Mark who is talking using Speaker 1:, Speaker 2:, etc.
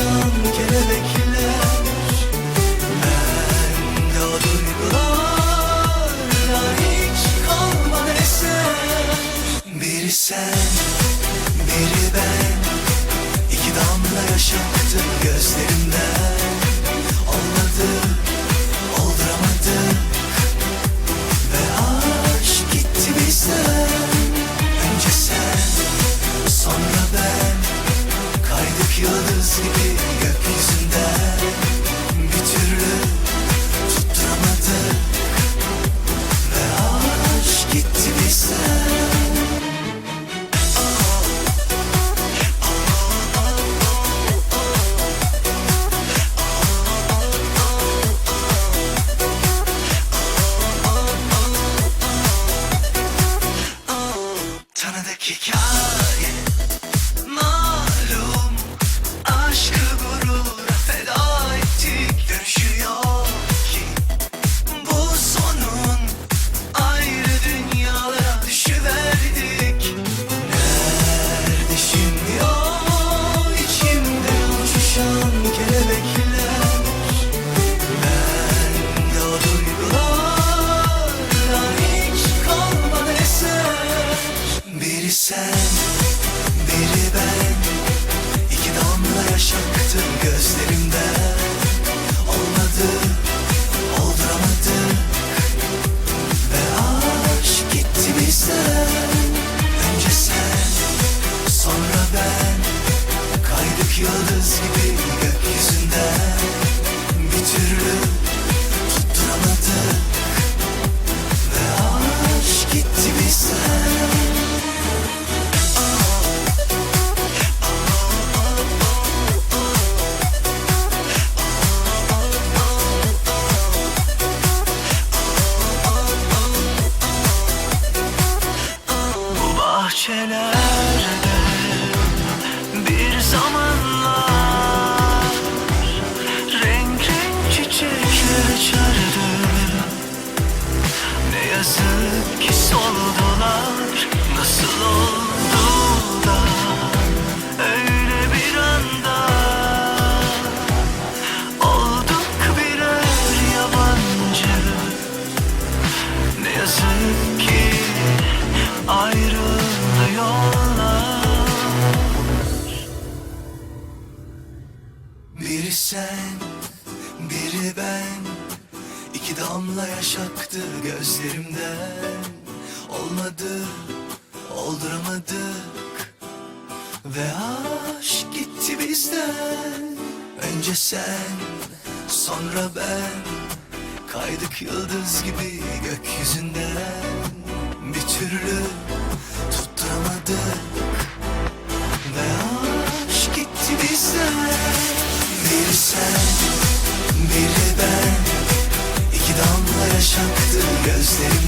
Speaker 1: uçuşan kelebekler Bende o duygularla hiç kalmadı eser. Biri sen, biri Tanıdık yıldız gibi gökyüzünden Bir türlü tutturamadık. Ve aşk gitti bizden. Bahçelerde bir zamanlar Ne yazık ki soldular Nasıl oldu Öyle bir anda Olduk birer yabancı. Ne yazık ki Ayrıldı Biri sen, biri ben damla yaş aktı gözlerimden. Olmadı, olduramadık. Ve aşk gitti bizden. Önce sen, sonra ben. Kaydık yıldız gibi gökyüzünden. Bir türlü tutturamadık aktı gözlerimden